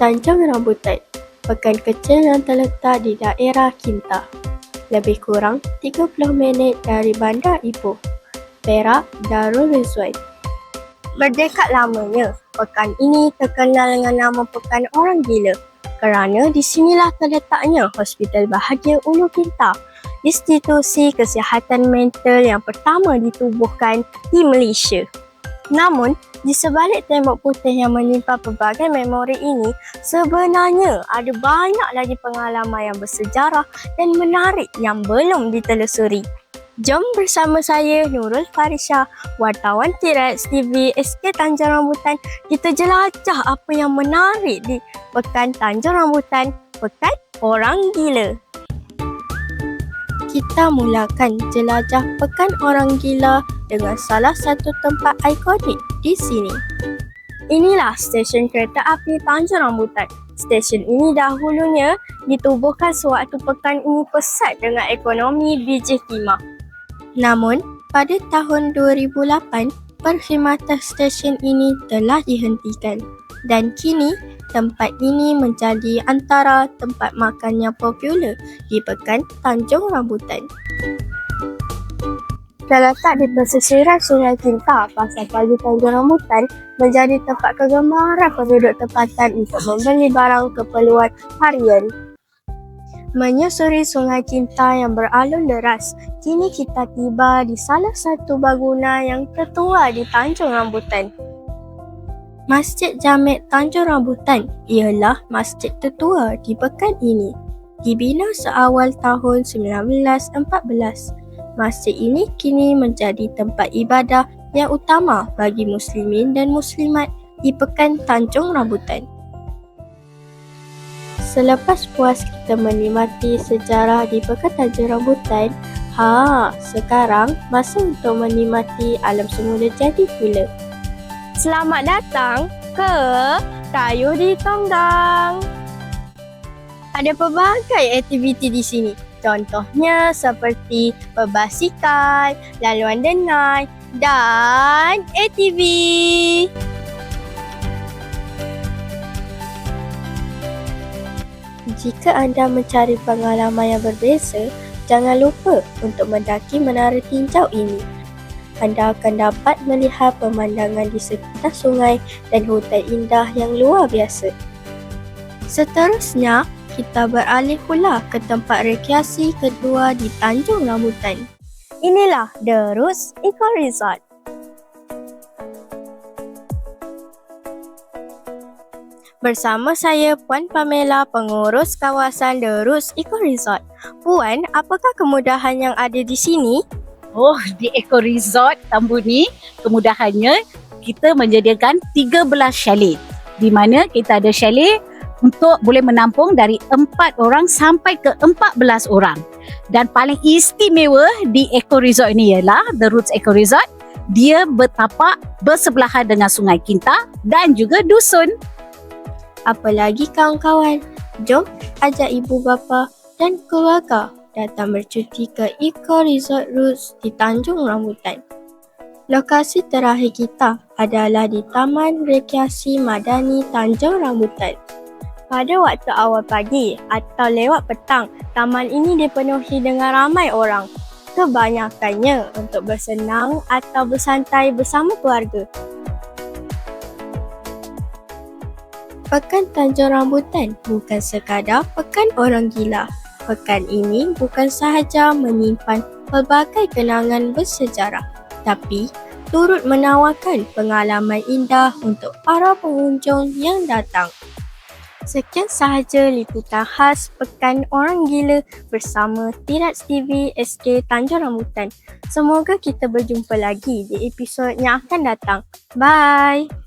Tanjung Rambutan, pekan kecil yang terletak di daerah Kinta. Lebih kurang 30 minit dari Bandar Ipoh, Perak, Darul Rizwan. Berdekat lamanya, pekan ini terkenal dengan nama Pekan Orang Gila kerana di sinilah terletaknya Hospital Bahagia Ulu Kinta, institusi kesihatan mental yang pertama ditubuhkan di Malaysia. Namun, di sebalik tembok putih yang menyimpan pelbagai memori ini, sebenarnya ada banyak lagi pengalaman yang bersejarah dan menarik yang belum ditelusuri. Jom bersama saya Nurul Farisha, wartawan T-Rex TV SK Tanjung Rambutan, kita jelajah apa yang menarik di Pekan Tanjung Rambutan, Pekan Orang Gila. Kita mulakan jelajah Pekan Orang Gila dengan salah satu tempat ikonik di sini. Inilah stesen kereta api Tanjung Rambutan. Stesen ini dahulunya ditubuhkan sewaktu pekan ini pesat dengan ekonomi biji khemah. Namun, pada tahun 2008, perkhidmatan stesen ini telah dihentikan dan kini tempat ini menjadi antara tempat makan yang popular di Pekan Tanjung Rambutan terletak di pesisiran Sungai Kinta, Pasar Pagi Tanjung Rambutan menjadi tempat kegemaran penduduk tempatan untuk membeli barang keperluan harian. Menyusuri Sungai Kinta yang beralun deras, kini kita tiba di salah satu bangunan yang tertua di Tanjung Rambutan. Masjid Jamek Tanjung Rambutan ialah masjid tertua di pekan ini. Dibina seawal tahun 1914 Masjid ini kini menjadi tempat ibadah yang utama bagi muslimin dan muslimat di Pekan Tanjung Rambutan. Selepas puas kita menikmati sejarah di Pekan Tanjung Rambutan, ha, sekarang masa untuk menikmati alam semula jadi pula. Selamat datang ke Kayu di Tonggang. Ada pelbagai aktiviti di sini. Contohnya seperti berbasikal, laluan denai dan ATV. Jika anda mencari pengalaman yang berbeza, jangan lupa untuk mendaki menara tinjau ini. Anda akan dapat melihat pemandangan di sekitar sungai dan hutan indah yang luar biasa. Seterusnya, kita beralih pula ke tempat rekreasi kedua di Tanjung Rambutan. Inilah The Roots Eco Resort. Bersama saya Puan Pamela, pengurus kawasan The Roots Eco Resort. Puan, apakah kemudahan yang ada di sini? Oh, di Eco Resort Tambu ni kemudahannya kita menyediakan 13 chalet. Di mana kita ada chalet untuk boleh menampung dari 4 orang sampai ke 14 orang. Dan paling istimewa di Eco Resort ini ialah The Roots Eco Resort. Dia bertapak bersebelahan dengan Sungai Kinta dan juga dusun. Apalagi kawan-kawan, jom ajak ibu bapa dan keluarga datang bercuti ke Eco Resort Roots di Tanjung Rambutan. Lokasi terakhir kita adalah di Taman Rekreasi Madani Tanjung Rambutan. Pada waktu awal pagi atau lewat petang, taman ini dipenuhi dengan ramai orang. Kebanyakannya untuk bersenang atau bersantai bersama keluarga. Pekan Tanjung Rambutan bukan sekadar pekan orang gila. Pekan ini bukan sahaja menyimpan pelbagai kenangan bersejarah, tapi turut menawarkan pengalaman indah untuk para pengunjung yang datang. Sekian sahaja liputan khas Pekan Orang Gila bersama Tirats TV SK Tanjung Rambutan. Semoga kita berjumpa lagi di episod yang akan datang. Bye!